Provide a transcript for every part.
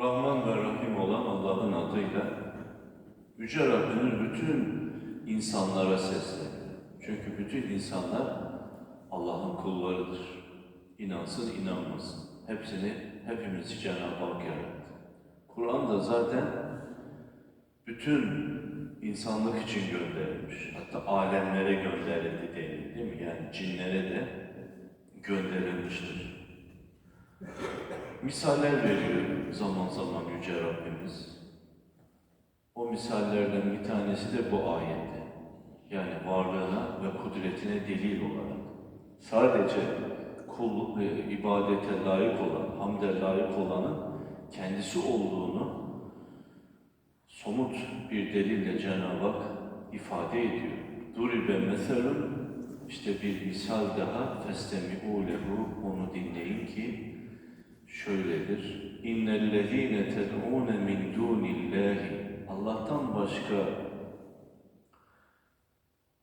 Rahman ve Rahim olan Allah'ın adıyla Yüce Rabbinin bütün insanlara sesleniyor. Çünkü bütün insanlar Allah'ın kullarıdır. İnansın inanmasın. Hepsini, hepimizi Cenab-ı Hak yarattı. Kur'an da zaten bütün insanlık için gönderilmiş. Hatta alemlere gönderildi denir değil mi? Yani cinlere de gönderilmiştir. Misaller veriyor zaman zaman Yüce Rabbimiz. O misallerden bir tanesi de bu ayette. Yani varlığına ve kudretine delil olarak. Sadece kul, e, ibadete layık olan, hamde layık olanın kendisi olduğunu somut bir delille Cenab-ı Hak ifade ediyor. Duribe meselun işte bir misal daha festemi'u lehu onu dinleyin ki şöyledir. İnnellezîne ted'ûne min dûnillâhi Allah'tan başka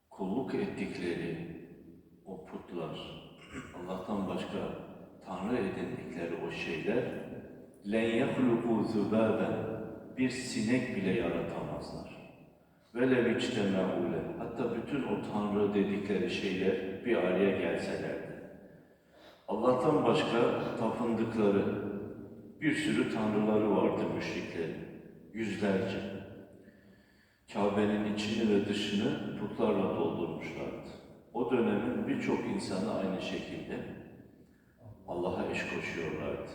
kulluk ettikleri o putlar, Allah'tan başka Tanrı edindikleri o şeyler len yehluku zübâben bir sinek bile yaratamazlar. Velev içtemâule hatta bütün o Tanrı dedikleri şeyler bir araya gelselerdi. Allah'tan başka tapındıkları bir sürü tanrıları vardı müşriklerin. Yüzlerce. Kabe'nin içini ve dışını putlarla doldurmuşlardı. O dönemin birçok insanı aynı şekilde Allah'a eş koşuyorlardı.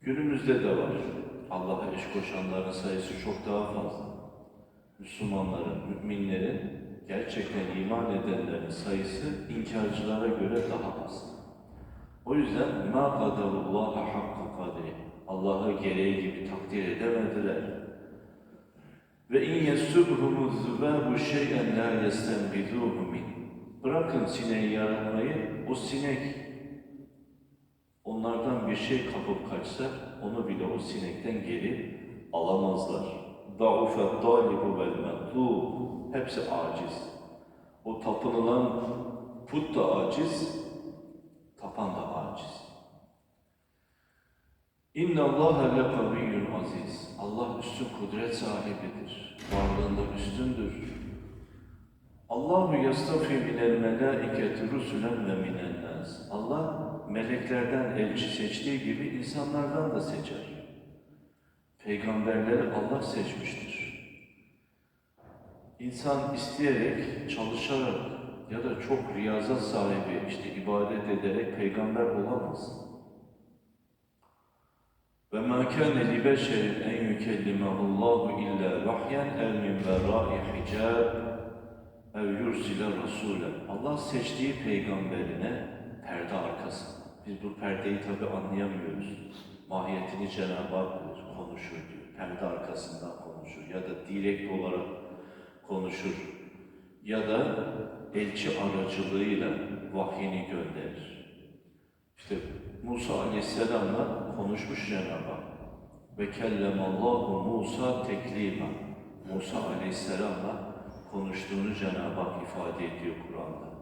Günümüzde de var. Allah'a eş koşanların sayısı çok daha fazla. Müslümanların, müminlerin, gerçekten iman edenlerin sayısı inkarcılara göre daha az. O yüzden مَا قَدَرُ اللّٰهَ حَقَّ قَدْرِ Allah'ı gereği gibi takdir edemediler. Ve in yesubhumu zubabu şey'en la yestenbiduhu min. Bırakın sineği yaratmayı, o sinek onlardan bir şey kapıp kaçsa onu bile o sinekten geri alamazlar. Da'ufet talibu vel metlub. Hepsi aciz. O tapınılan put da aciz, tapan da aciz. İnna Allah le kaviyyun aziz. Allah üstün kudret sahibidir. Varlığında üstündür. Allahu yastafi minel melaiketi rusulen ve minen nas. Allah meleklerden elçi seçtiği gibi insanlardan da seçer. Peygamberleri Allah seçmiştir. İnsan isteyerek, çalışarak ya da çok riyazat sahibi, işte ibadet ederek peygamber olamaz. Ve ma kana li beşerin en yukellimehullahu illa vahyen ev min vera'i hicab ev yursile rasulen. Allah seçtiği peygamberine perde arkası. Biz bu perdeyi tabi anlayamıyoruz. Mahiyetini Cenab-ı Hak konuşur diyor. Perde arkasından konuşur ya da direkt olarak konuşur ya da elçi aracılığıyla vahyini gönderir. İşte Musa Aleyhisselam'la konuşmuş Cenab-ı Hak. Ve kellemallahu Musa teklima. Musa Aleyhisselam'la konuştuğunu Cenab-ı Hak ifade ediyor Kur'an'da.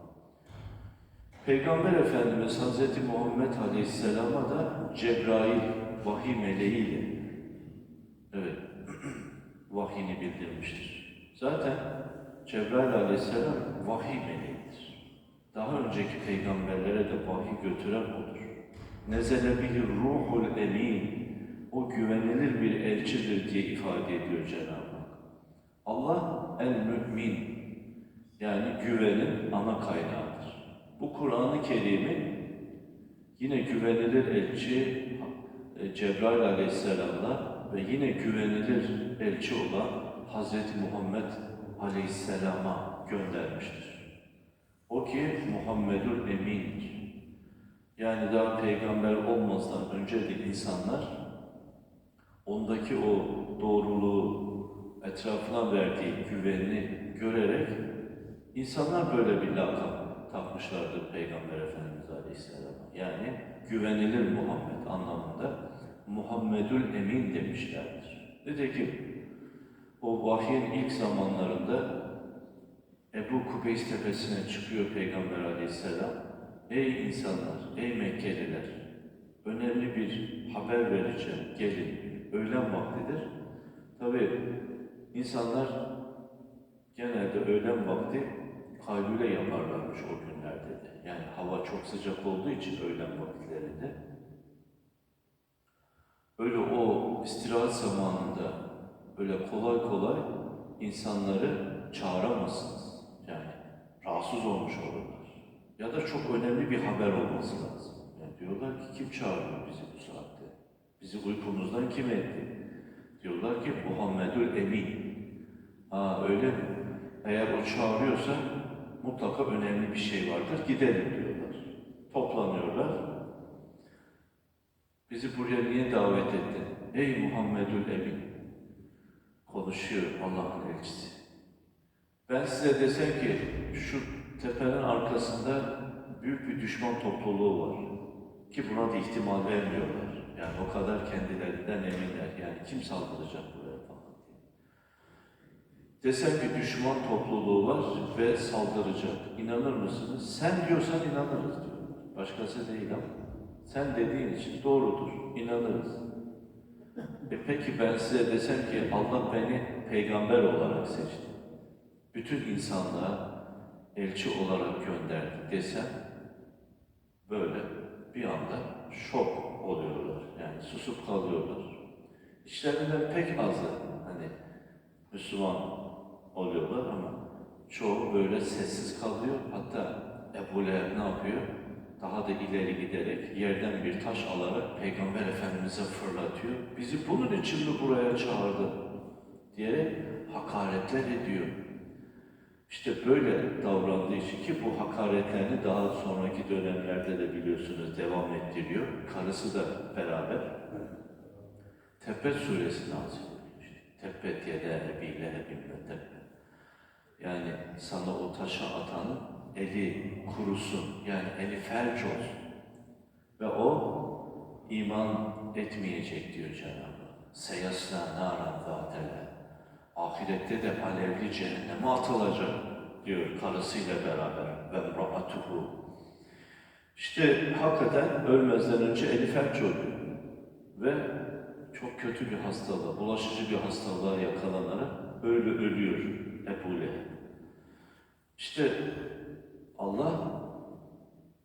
Peygamber Efendimiz Hz. Muhammed Aleyhisselam'a da Cebrail vahiy meleğiyle evet, vahyini bildirmiştir. Zaten Cebrail Aleyhisselam vahiy meleğidir. Daha önceki peygamberlere de vahiy götüren odur. Nezele bihi ruhul emin. O güvenilir bir elçidir diye ifade ediyor Cenab-ı Hak. Allah el mümin yani güvenin ana kaynağıdır. Bu Kur'an-ı Kerim'i yine güvenilir elçi e, Cebrail Aleyhisselam'la ve yine güvenilir elçi olan Hz. Muhammed Aleyhisselam'a göndermiştir. O ki Muhammedül Emin'dir. Yani daha peygamber olmazdan önce de insanlar ondaki o doğruluğu, etrafına verdiği güvenini görerek insanlar böyle bir lakap takmışlardır Peygamber Efendimiz Aleyhisselam'a. Yani güvenilir Muhammed anlamında Muhammedül Emin demişlerdir. Nitekim o vahyin ilk zamanlarında Ebu Kubeys tepesine çıkıyor Peygamber Aleyhisselam. Ey insanlar, ey Mekkeliler, önemli bir haber vereceğim, gelin. öğlen vaktidir. Tabi insanlar genelde öğlen vakti kaylule yaparlarmış o günlerde de. Yani hava çok sıcak olduğu için öğlen vakitlerinde. Öyle o istirahat zamanında böyle kolay kolay insanları çağıramazsınız. Yani rahatsız olmuş olurlar. Ya da çok önemli bir haber olması lazım. Yani diyorlar ki kim çağırıyor bizi bu saatte? Bizi uykumuzdan kim etti? Diyorlar ki Muhammedül Emin. Ha öyle mi? Eğer o çağırıyorsa mutlaka önemli bir şey vardır. Gidelim diyorlar. Toplanıyorlar. Bizi buraya niye davet ettin? Ey Muhammedül Emin. Konuşuyor Allah'ın elçisi. Ben size desem ki şu tepenin arkasında büyük bir düşman topluluğu var. Ki buna da ihtimal vermiyorlar. Yani o kadar kendilerinden eminler. Yani kim saldıracak buraya falan diye. Desem ki düşman topluluğu var ve saldıracak. İnanır mısınız? Sen diyorsan inanırız diyorlar. Başkası değil ama. Sen dediğin için doğrudur. İnanırız. E peki ben size desem ki Allah beni peygamber olarak seçti. Bütün insanlığa elçi olarak gönderdi desem böyle bir anda şok oluyorlar. Yani susup kalıyorlar. İçlerinden pek azı hani Müslüman oluyorlar ama çoğu böyle sessiz kalıyor. Hatta Ebu Leheb ne yapıyor? Daha da ileri giderek yerden bir taş alarak Peygamber Efendimiz'e fırlatıyor. Bizi bunun için mi buraya çağırdı? diyerek hakaretler ediyor. İşte böyle davrandığı için ki bu hakaretlerini daha sonraki dönemlerde de biliyorsunuz devam ettiriyor. Karısı da beraber. Tebbet suresi nazil oluyor. Tebbet yede ebi lehebin ve tebbet. Yani sana o taşa atanın eli kurusun. Yani eli felç olsun. Ve o iman etmeyecek diyor Cenab-ı Hak. Seyasla naran zatele. Ahirette de alevli cehenneme atılacak diyor karısıyla beraber. Ve mraatuhu. İşte hakikaten ölmezden önce eli felç oluyor. Ve çok kötü bir hastalığa, bulaşıcı bir hastalığa yakalanarak öyle ölüyor Ebu Leheb. İşte Allah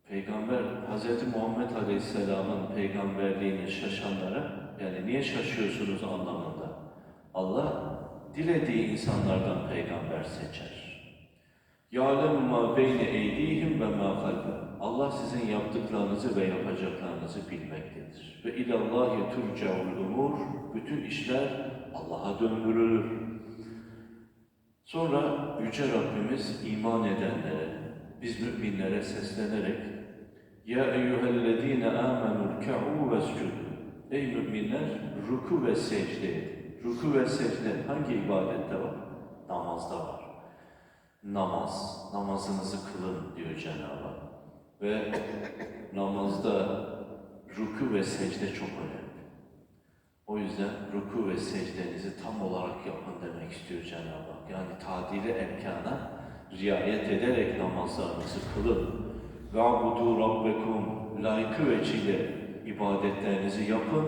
Peygamber Hz. Muhammed Aleyhisselam'ın peygamberliğini şaşanlara yani niye şaşıyorsunuz anlamında Allah dilediği insanlardan peygamber seçer. Ya'lemu ma beyne eydihim ve ma kalbe. Allah sizin yaptıklarınızı ve yapacaklarınızı bilmektedir. Ve ilallahi turcaul umur. Bütün işler Allah'a döndürülür. Sonra Yüce Rabbimiz iman edenlere, biz müminlere seslenerek Ya eyyühellezine amenu rka'u vescudu Ey müminler ruku ve secde. Ruku ve secde hangi ibadette var? Namazda var. Namaz, namazınızı kılın diyor Cenab-ı Hak. Ve namazda ruku ve secde çok önemli. O yüzden ruku ve secdenizi tam olarak yapın demek istiyor Cenab-ı Hak. Yani tadili erkana riayet ederek namazlarınızı kılın. وَعْبُدُوا رَبَّكُمْ Layıkı vecihle ibadetlerinizi yapın.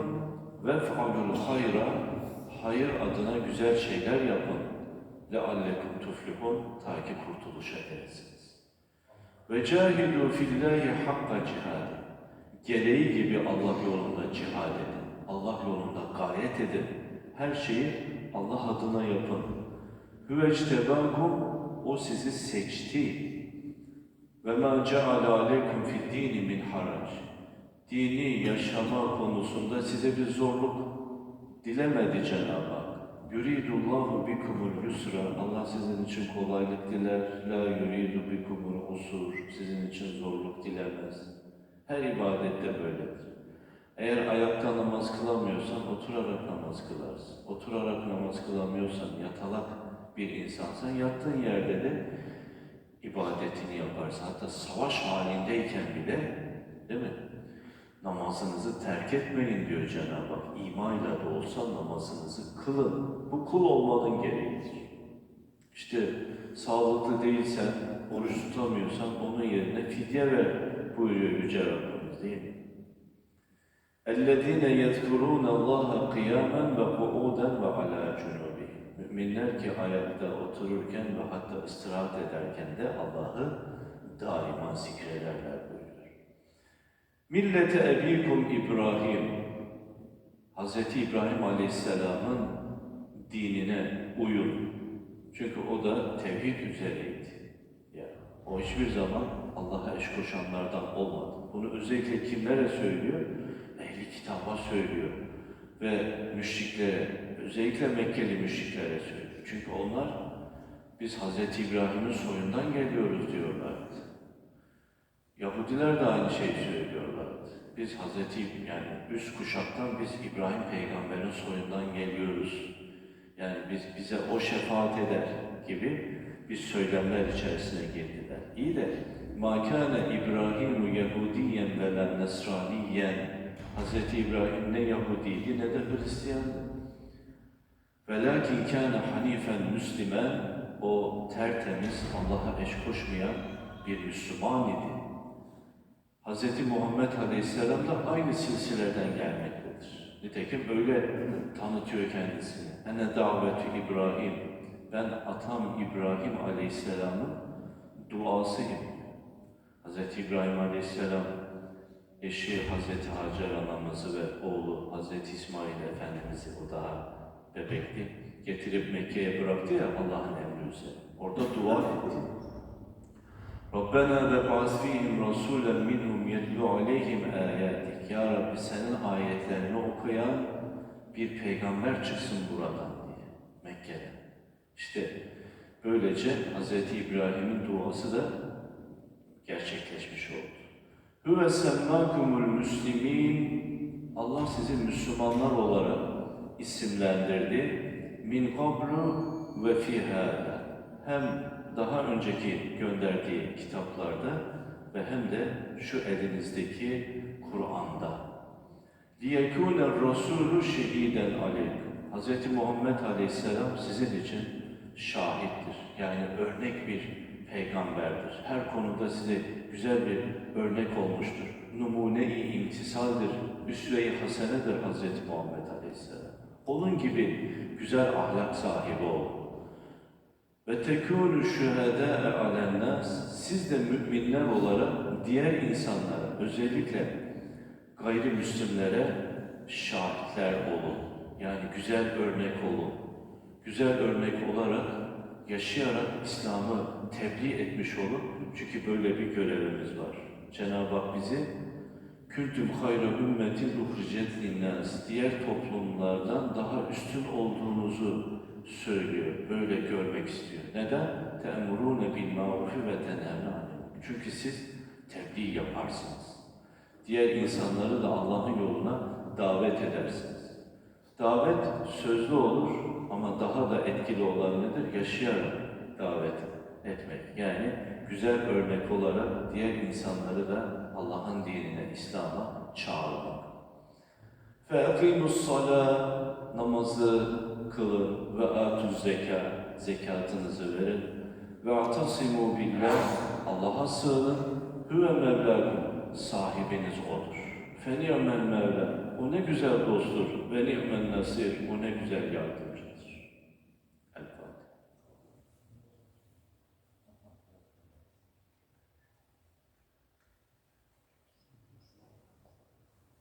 وَفْعَلُوا الْخَيْرَ Hayır adına güzel şeyler yapın. لَعَلَّكُمْ تُفْلِحُونَ Ta ki kurtuluşa eresiniz. وَجَاهِدُوا فِي اللّٰهِ حَقَّ cihad. Gereği gibi Allah yolunda cihad edin. Allah yolunda gayret edin. Her şeyi Allah adına yapın. Hüvectebakum o sizi seçti. Ve ma ceale aleykum fid min harac. Dini yaşama konusunda size bir zorluk dilemedi Cenab-ı Hak. Yuridullahu bikumul yusra. Allah sizin için kolaylık diler. La yuridu bikumul usur. Sizin için zorluk dilemez. Her ibadette böyledir. Eğer ayakta namaz kılamıyorsan oturarak namaz kılarsın. Oturarak namaz kılamıyorsan yatalak bir insansan yattığın yerde de ibadetini yaparsın. Hatta savaş halindeyken bile değil mi? Namazınızı terk etmeyin diyor Cenab-ı Hak. İmayla da olsa namazınızı kılın. Bu kul olmanın gereğidir. İşte sağlıklı değilsen, oruç tutamıyorsan onun yerine fidye ver buyuruyor Yüce Rabbimiz değil mi? اَلَّذ۪ينَ يَذْكُرُونَ اللّٰهَ قِيَامًا وَقُعُودًا وَعَلَى جُنُوبِهِمْ Müminler ki ayakta otururken ve hatta istirahat ederken de Allah'ı daima zikrederler buyuruyor. Millete ebikum İbrahim Hz. İbrahim Aleyhisselam'ın dinine uyun. Çünkü o da tevhid üzereydi. Yani o hiçbir zaman Allah'a eş koşanlardan olmadı. Bunu özellikle kimlere söylüyor? Kitaba söylüyor. Ve müşriklere, özellikle Mekkeli müşriklere söylüyor. Çünkü onlar biz Hz. İbrahim'in soyundan geliyoruz diyorlardı. Yahudiler de aynı şeyi söylüyorlardı. Biz Hazreti yani üst kuşaktan biz İbrahim peygamberin soyundan geliyoruz. Yani biz bize o şefaat eder gibi bir söylemler içerisine girdiler. İyi de makane İbrahimu Yahudiyen ve Nesraniyen Hazreti İbrahim ne Yahudiydi ne de Hristiyandı. Velakin kâne hanifen müslimen o tertemiz Allah'a eş koşmayan bir Müslüman idi. Hz. Muhammed Aleyhisselam da aynı silsileden gelmektedir. Nitekim öyle tanıtıyor kendisini. Ene davetü İbrahim. Ben atam İbrahim Aleyhisselam'ın duasıyım. Hz. İbrahim Aleyhisselam eşi Hz. Hacer anamızı ve oğlu Hz. İsmail Efendimiz'i o daha bebekti. Getirip Mekke'ye bıraktı ya Allah'ın emri üzerine. Orada dua etti. Rabbena ve ba'z fihim rasulen minhum yetlu aleyhim ayatik. Ya Rabbi senin ayetlerini okuyan bir peygamber çıksın buradan diye Mekke'de. İşte böylece Hz. İbrahim'in duası da gerçekleşmiş oldu. Huve semmâkumul müslimin Allah sizi Müslümanlar olarak isimlendirdi. Min qablu ve fi hâdâ. Hem daha önceki gönderdiği kitaplarda ve hem de şu elinizdeki Kur'an'da. لِيَكُونَ الرَّسُولُ شَهِيدًا عَلَيْكُمْ Hz. Muhammed Aleyhisselam sizin için şahittir. Yani örnek bir peygamberdir. Her konuda size güzel bir örnek olmuştur. Numune-i imtisaldir, üsve-i hasenedir Hz. Muhammed Aleyhisselam. Onun gibi güzel ahlak sahibi olun. Ve tekûnü şühedâe alennâs, siz de müminler olarak diğer insanlara, özellikle gayrimüslimlere şahitler olun. Yani güzel örnek olun. Güzel örnek olarak, yaşayarak İslam'ı tebliğ etmiş olun. Çünkü böyle bir görevimiz var. Cenab-ı Hak bizi Kültüm hayra ümmetin uhricet linnâs. Diğer toplumlardan daha üstün olduğunuzu söylüyor. Böyle görmek istiyor. Neden? Te'murûne bil ma'rufi ve tenhâne Çünkü siz tebliğ yaparsınız. Diğer insanları da Allah'ın yoluna davet edersiniz. Davet sözlü olur ama daha da etkili olan nedir? Yaşayarak davet etmek. Yani güzel örnek olarak diğer insanları da Allah'ın dinine, İslam'a çağırmak. فَاَقِيمُ الصَّلَاةِ Namazı kılın ve atuz zeka, zekatınızı verin. Ve atasimu billah, Allah'a sığının. Hüve mevlakum, sahibiniz O'dur. Fe ni'mel mevla, o ne güzel dosttur. Ve ni'mel nasir, o ne güzel yardımcı.